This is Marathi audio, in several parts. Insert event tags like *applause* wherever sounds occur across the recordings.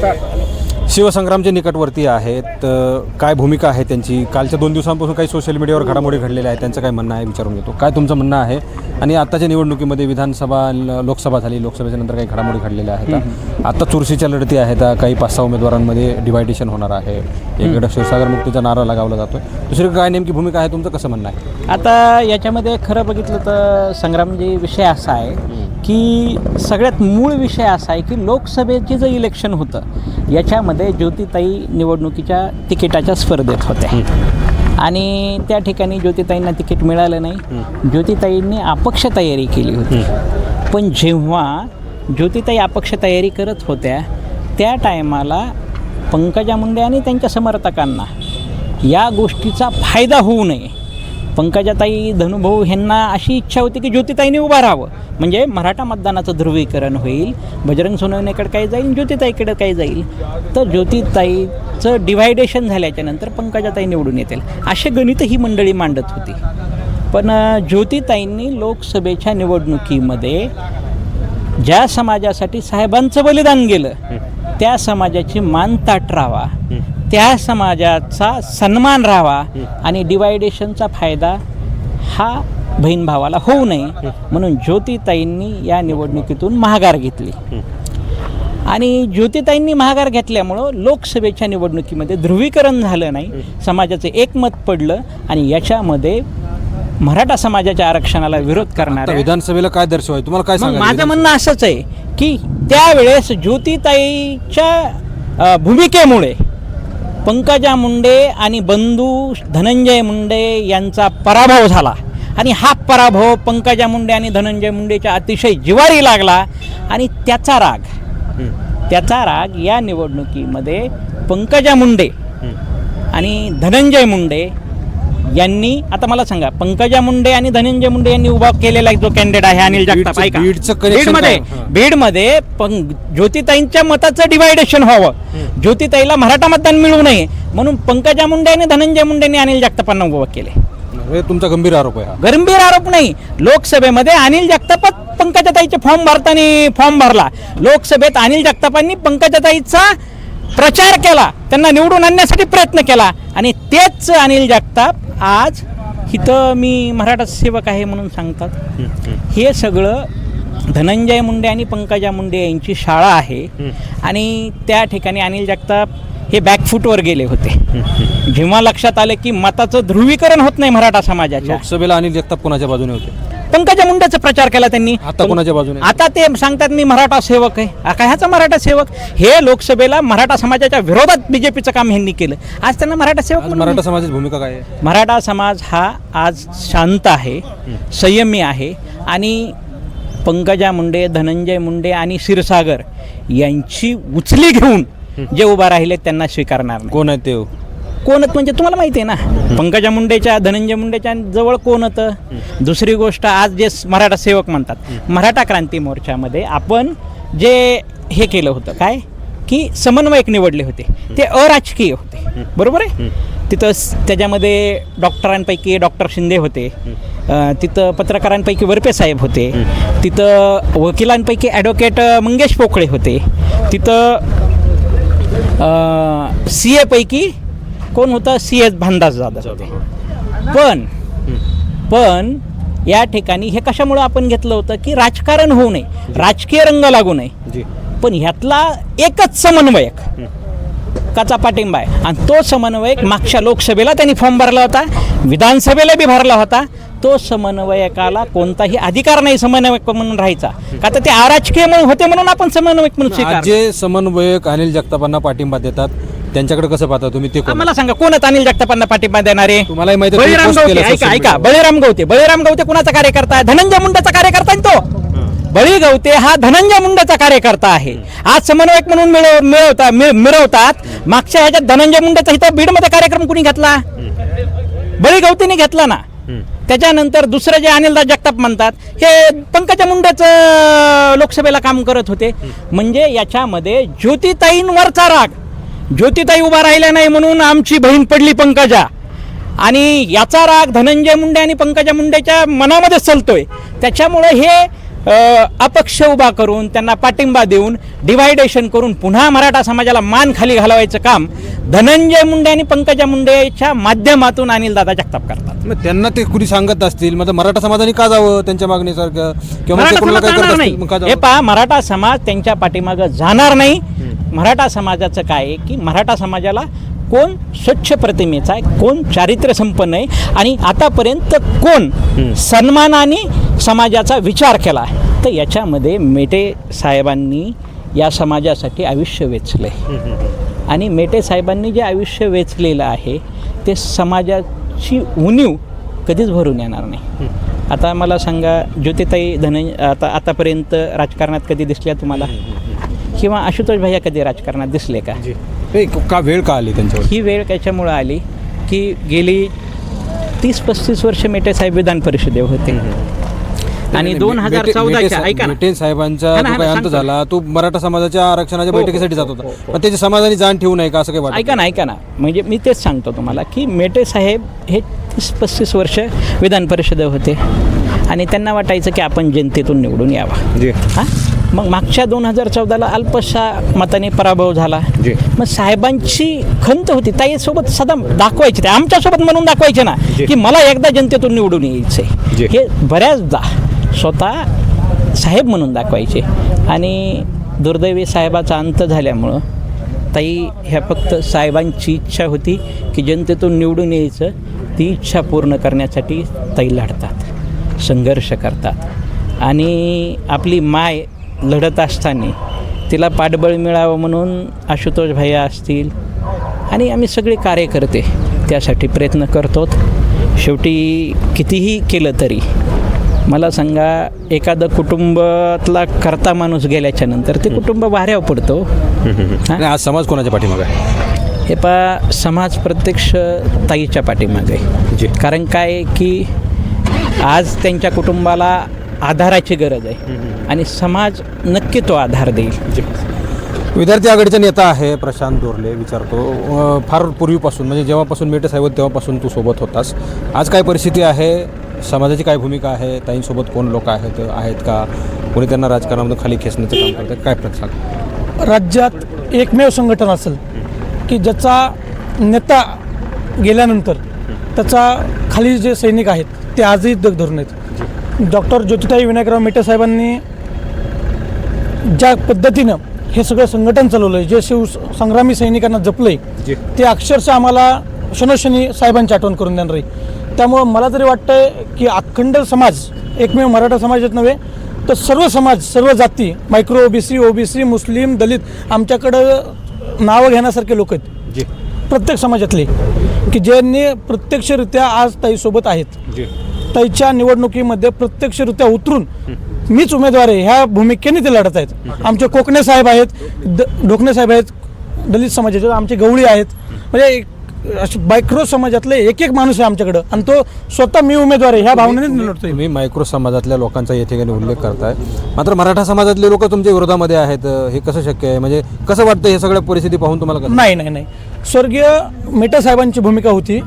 在。शिवसंग्रामच्या निकटवर्ती आहेत काय भूमिका आहे त्यांची? कालच्या दोन दिवसांपासून काही सोशल मीडियावर घडामोडी घडलेल्या आहेत त्यांचं काय म्हणणं आहे विचारून घेतो. काय तुमचं म्हणणं आहे? आणि आत्ताच्या निवडणुकीमध्ये विधानसभा लोकसभा झाली लोकसभेच्या नंतर काही घडामोडी घडलेल्या आहेत. आता चुरशीच्या लढती आहेत काही पाच सहा उमेदवारांमध्ये डिवायडेशन होणार आहे. एकीकडे क्षीरसागर मुक्तीचा नारा लगावला जातो दुसरीकडे काय नेमकी भूमिका आहे तुमचं कसं म्हणणं आहे? आता याच्यामध्ये खरं बघितलं तर संग्रामजी विषय असा आहे की सगळ्यात मूळ विषय असा आहे की लोकसभेचे जे इलेक्शन होतं याच्यामध्ये ज्योतिताई निवडणुकीच्या तिकिटाच्या स्पर्धेत होत्या. आणि त्या ठिकाणी ज्योतिताईंना तिकीट मिळालं नाही. ज्योतिताईंनी अपक्ष तयारी केली होती. पण जेव्हा ज्योतिताई अपक्ष तयारी करत होत्या त्या टायमाला पंकजा मुंडे आणि त्यांच्या समर्थकांना या गोष्टीचा फायदा होऊ नये. पंकजाताई धनुभाऊ ह्यांना अशी इच्छा होती की ज्योतिताईने उभं राहावं. म्हणजे मराठा मतदानाचं ध्रुवीकरण होईल बजरंग सोनवणेकडे काही जाईल ज्योतिताईकडे काही जाईल. तर ज्योतिताईचं डिव्हायडेशन झाल्याच्यानंतर पंकजाताई निवडून येतील. असे गणित ही मंडळी मांडत होती. पण ज्योतिताईंनी लोकसभेच्या निवडणुकीमध्ये ज्या समाजासाठी साहेबांचं बलिदान गेलं त्या समाजाची मान ताट राहावा त्या समाजाचा सन्मान राहावा आणि डिवायडेशनचा फायदा हा बहीण भावाला होऊ नये म्हणून ज्योतिताईंनी या निवडणुकीतून महागार घेतली. आणि ज्योतिताईंनी महागार घेतल्यामुळं लोकसभेच्या निवडणुकीमध्ये ध्रुवीकरण झालं नाही समाजाचं एकमत पडलं आणि याच्यामध्ये मराठा समाजाच्या आरक्षणाला विरोध करणाऱ्या विधानसभेला काय दर्शवाय तुम्हाला काय माझं म्हणणं असंच आहे की त्यावेळेस ज्योतिताईच्या भूमिकेमुळे पंकजा मुंडे आणि बंधू धनंजय मुंडे यांचा पराभव झाला. आणि हा पराभव पंकजा मुंडे आणि धनंजय मुंडेच्या अतिशय जिवारी लागला आणि त्याचा राग. त्याचा राग या निवडणुकीमध्ये पंकजा मुंडे आणि धनंजय मुंडे यांनी आता मला सांगा पंकजा मुंडे आणि धनंजय मुंडे यांनी उभा केलेला जो कॅन्डिडेट आहे अनिल जगताप ऐका. बीडमध्ये. बीडमध्ये ज्योतिताईंच्या मताचं डिवायडेशन व्हावं. ज्योतिताईला मराठा मतदान मिळू नये. म्हणून पंकजा मुंडे आणि धनंजय मुंडेंनी अनिल जगतापांना उभं केले तुमचा गंभीर आरोप आहे गंभीर आरोप नाही. लोकसभेमध्ये अनिल जगतापच पंकजाताईचे फॉर्म भरताना फॉर्म भरला. लोकसभेत अनिल जगतापांनी पंकजाताईचा प्रचार केला. त्यांना निवडून आणण्यासाठी प्रयत्न केला. आणि तेच अनिल जगताप आज इथं मी मराठा सेवक आहे म्हणून सांगतात. हे सगळं धनंजय मुंडे आणि पंकजा मुंडे यांची शाळा आहे. आणि त्या ठिकाणी अनिल जगताप हे बॅकफूटवर गेले होते. जेव्हा लक्षात आले की मताचं ध्रुवीकरण होत नाही मराठा समाजाच्या. लोकसभेला अनिल जगताप कोणाच्या बाजूने होते? पंकजा मुंडेचा प्रचार केला त्यांनी. आता कोणाच्या बाजूने? आता ते सांगतात मी मराठा सेवक आहे. काय ह्याचा मराठा सेवक? हे लोकसभेला मराठा समाजाच्या विरोधात बीजेपीचं काम ह्यांनी केलं. आज त्यांना मराठा सेवक मराठा समाजाची भूमिका काय मराठा समाज हा आज शांत आहे संयमी आहे आणि पंकजा मुंडे धनंजय मुंडे आणि क्षीरसागर यांची उचली घेऊन जे उभा राहिले त्यांना स्वीकारणार कोण आहे ते? कोणत म्हणजे तुम्हाला माहिती आहे ना. पंकजा मुंडेच्या धनंजय मुंडेच्या जवळ कोण होतं? दुसरी गोष्ट आज जे मराठा सेवक म्हणतात मराठा क्रांती मोर्चामध्ये आपण जे हे केलं होतं काय? की समन्वयक निवडले होते. ते अराजकीय होते. बरोबर आहे? तिथं त्याच्यामध्ये डॉक्टरांपैकी डॉक्टर शिंदे होते. तिथं पत्रकारांपैकी वरपे साहेब होते. तिथं वकिलांपैकी ॲडव्होकेट मंगेश पोकळे होते. तिथं सी एपैकी कोण होतं? सी एस भानदास जाधव होते. पण पण या ठिकाणी हे कशामुळं आपण घेतलं होतं की राजकारण होऊ नये राजकीय रंग लागू नये. पण ह्यातला एकच समन्वयक काचा पाठिंबा आहे. आणि तो समन्वयक मागच्या लोकसभेला त्यांनी फॉर्म भरला होता विधानसभेला बी भरला होता. तो समन्वयकाला कोणताही अधिकार नाही समन्वयक म्हणून राहायचा. का तर ते अराजकीय म्हणून होते म्हणून आपण समन्वयक म्हणून जे समन्वयक अनिल जगतापांना पाठिंबा देतात त्यांच्याकडे कसं पाहता तुम्ही? ते कोण? आम्हाला सांगा कोण आहेत अनिल जगतापांना पाठिंबा देणारे तुम्हालाही माहिती आहे, तुम्ही बळीराम post गवते केलं ऐका social ऐका media वर. बळीराम गवते बळीराम गवते कुणाचा कार्यकर्ता आहे? धनंजय मुंडेचा कार्यकर्ता आहे तो? बळी गवते हा धनंजय मुंडेचा कार्यकर्ता आहे. आज समन्वयक म्हणून मिळव मिळवता मिळ- मिळवतात मागच्या ह्याच्यात धनंजय मुंडेचा इथं बीडमध्ये कार्यक्रम कुणी घेतला? बळी गवतेने घेतला ना? त्याच्यानंतर दुसरं जे अनिलदास जगताप म्हणतात हे पंकजा मुंडेचं लोकसभेला काम करत होते. म्हणजे याच्यामध्ये ज्योतिताईंवरचा राग. ज्योतिताई उभा राहिल्या नाही म्हणून आमची बहीण पडली पंकजा. आणि याचा राग धनंजय मुंडे आणि पंकजा मुंडेच्या मनामध्ये चलतोय त्याच्यामुळं हे अपक्ष उभा करून त्यांना पाठिंबा देऊन डिवायडेशन करून पुन्हा मराठा समाजाला मान खाली घालवायचं काम धनंजय मुंडे आणि पंकजा मुंडेच्या माध्यमातून अनिलदादा जगताप करतात. मग त्यांना ते कुणी सांगत असतील? मग मराठा समाजाने का जावं त्यांच्या मागणीसारखं? किंवा हे? पहा मराठा समाज त्यांच्या पाठीमागं जाणार नाही. मराठा समाजाचं काय आहे की मराठा समाजाला कोण स्वच्छ प्रतिमेचा आहे कोण चारित्र्य संपन्न आहे आणि आतापर्यंत कोण सन्मानाने समाजाचा विचार केला आहे तर याच्यामध्ये मेटे साहेबांनी या समाजासाठी आयुष्य वेचलं आहे आणि मेटे साहेबांनी जे आयुष्य वेचलेलं आहे ते समाजाची उणीव कधीच भरून येणार नाही. आता मला सांगा ज्योतिताई धन आता आतापर्यंत राजकारणात कधी दिसल्या तुम्हाला? किंवा आशुतोष भैया कधी राजकारणात दिसले का? का वेळ का आली त्यांच्यावर? ही वेळ त्याच्यामुळं आली की गेली तीस पस्तीस वर्ष मेटे साहेब विधान परिषदेवर होते. आणि दोन हजार चौदाच्या ऐका मेटे साहेबांचा अंत. झाला तो मराठा समाजाच्या आरक्षणाच्या हो, हो, बैठकीसाठी जात हो, होता. पण त्याची समाजाने जाण ठेवू नये का असं काही वाटत ऐका ना ऐका ना. म्हणजे मी तेच सांगतो तुम्हाला की मेटे साहेब हे तीस पस्तीस वर्ष विधान परिषद होते. आणि त्यांना वाटायचं की आपण जनतेतून निवडून यावा. जी. हां? मग मागच्या दोन हजार चौदाला अल्पशा मताने पराभव झाला. जी. मग साहेबांची खंत होती. ताईसोबत सदा दाखवायचे ते. आमच्यासोबत म्हणून दाखवायचे ना. की मला एकदा जनतेतून निवडून. यायचे हे बऱ्याचदा स्वतः साहेब म्हणून दाखवायचे. आणि दुर्दैवी साहेबाचा अंत झाल्यामुळं ताई ह्या फक्त साहेबांची इच्छा होती की जनतेतून निवडून यायचं. ती इच्छा पूर्ण करण्यासाठी ताई लढतात. संघर्ष करतात. आणि आपली माय लढत असताना तिला पाठबळ मिळावं म्हणून आशुतोष भैया असतील आणि आम्ही सगळे कार्यकर्ते त्यासाठी प्रयत्न करतो. शेवटी कितीही केलं तरी मला सांगा एखादं कुटुंबातला करता माणूस गेल्याच्यानंतर ते कुटुंब वाऱ्यावर पडतो. *laughs* आज समाज कोणाच्या पाठीमागे आहे? हे पा समाज प्रत्यक्ष ताईच्या पाठीमागे कारण काय की आज त्यांच्या कुटुंबाला आधाराची गरज आहे. आणि समाज नक्की तो आधार देईल. विद्यार्थी आघाडीचा नेता आहे प्रशांत दोरले विचारतो. फार पूर्वीपासून म्हणजे जेव्हापासून मेटे साहेब तेव्हापासून तू सोबत होतास. आज काय परिस्थिती आहे? समाजाची काय भूमिका आहे? ताईंसोबत कोण लोक आहेत आहेत का? कोणी त्यांना राजकारणामधून खाली खेचण्याचं काम करतात काय प्रश्न राज्यात एकमेव संघटन असेल की ज्याचा नेता गेल्यानंतर त्याचा खाली जे सैनिक आहेत ते आजही दग धरून आहेत. डॉक्टर ज्योतिताई विनायकराव मेटे साहेबांनी ज्या पद्धतीनं हे सगळं संघटन चालवलं आहे जे शिव संग्रामी सैनिकांना जपलं आहे ते अक्षरशः आम्हाला क्षणोक्षणी साहेबांची आठवण करून देणार आहे. त्यामुळं मला तरी वाटतंय की अखंड समाज एकमेव मराठा समाजात नव्हे तर सर्व समाज सर्व जाती मायक्रो ओबीसी ओबीसी मुस्लिम दलित आमच्याकडं नावं घेण्यासारखे लोक आहेत. जी. प्रत्येक समाजातले की ज्यांनी प्रत्यक्षरित्या आज ताईसोबत आहेत. ताईच्या निवडणुकीमध्ये प्रत्यक्षरित्या उतरून मीच उमेदवार आहे ह्या भूमिकेने ते लढत आहेत. आमचे कोकणे साहेब आहेत ढोकणे साहेब आहेत दलित समाजाचे आमचे गवळी आहेत. म्हणजे मायक्रो समाजातले एक एक माणूस आहे आमच्याकडं. आणि तो स्वतः मी उमेदवार आहे ह्या भावनेने लढतोय. तुम्ही मायक्रो समाजातल्या लोकांचा या ठिकाणी उल्लेख करताय. मात्र मराठा समाजातले लोक तुमच्या विरोधामध्ये आहेत हे कसं शक्य आहे? म्हणजे कसं वाटतं हे सगळ्या परिस्थिती पाहून तुम्हाला नाही नाही नाही. स्वर्गीय मेटा साहेबांची भूमिका होती.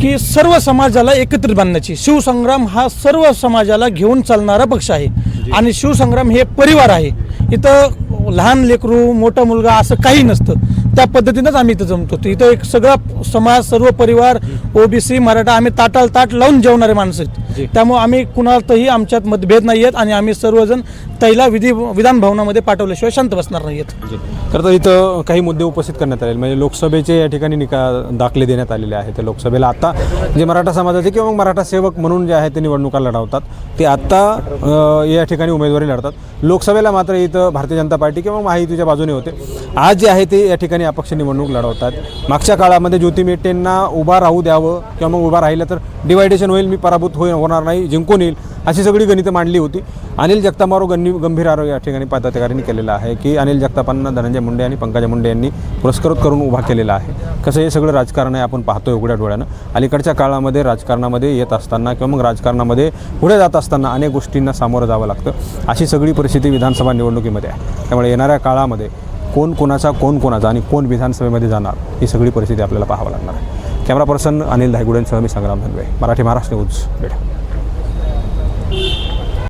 की सर्व समाजाला एकत्रित बांधण्याची. शिवसंग्राम हा सर्व समाजाला घेऊन चालणारा पक्ष आहे. आणि शिवसंग्राम हे परिवार आहे. इथं लहान लेकरू मोठा मुलगा असं काही नसतं. त्या पद्धतीनंच आम्ही इथं जमतो. इथं एक सगळा समाज सर्व परिवार ओबीसी मराठा आम्ही ताटाला ताट लावून जेवणारे माणसं आहेत. त्यामुळे आम्ही कुणातही आमच्यात मतभेद नाही आहेत आणि आम्ही सर्वजण तैला विधी विधान भवनामध्ये पाठवल्याशिवाय शांत बसणार नाही आहेत. तर इथं काही मुद्दे उपस्थित करण्यात आले म्हणजे लोकसभेचे या ठिकाणी निका दाखले देण्यात आलेले आहेत. त्या लोकसभेला आता जे मराठा समाजाचे किंवा मग मराठा सेवक म्हणून जे आहेत ते निवडणुका लढवतात. ते आत्ता या ठिकाणी उमेदवारी लढतात. लोकसभेला मात्र इथं भारतीय जनता पार्टी किंवा महायुतीच्या बाजूने होते. आज जे आहे ते या ठिकाणी अपक्ष निवडणूक लढवतात. मागच्या काळामध्ये ज्योती मेटेंना उभा राहू द्यावं किंवा मग उभा राहिलं तर डिवायडेशन होईल मी पराभूत होईल होणार नाही जिंकून येईल अशी सगळी गणितं मांडली होती. अनिल जगतामारो गंनी गंभीर आरोप या ठिकाणी पदाधिकाऱ्यांनी केलेला आहे की अनिल जगतापांना धनंजय मुंडे आणि पंकजा मुंडे यांनी पुरस्कृत करून उभा केलेला आहे. कसं हे सगळं राजकारण आहे आपण पाहतोय उघड्या डोळ्यानं. अलीकडच्या काळामध्ये राजकारणामध्ये येत असताना किंवा मग राजकारणामध्ये पुढे जात असताना अनेक गोष्टींना सामोरं जावं लागतं. अशी सगळी परिस्थिती विधानसभा निवडणुकीमध्ये आहे. त्यामुळे येणाऱ्या काळामध्ये कोण कोणाचा कोण कोणाचा आणि कोण विधानसभेमध्ये जाणार ही सगळी परिस्थिती आपल्याला पाहावं लागणार आहे. कॅमेरा पर्सन अनिल धायगुडेंसह मी संग्राम धनवे मराठी महाराष्ट्र न्यूज भेट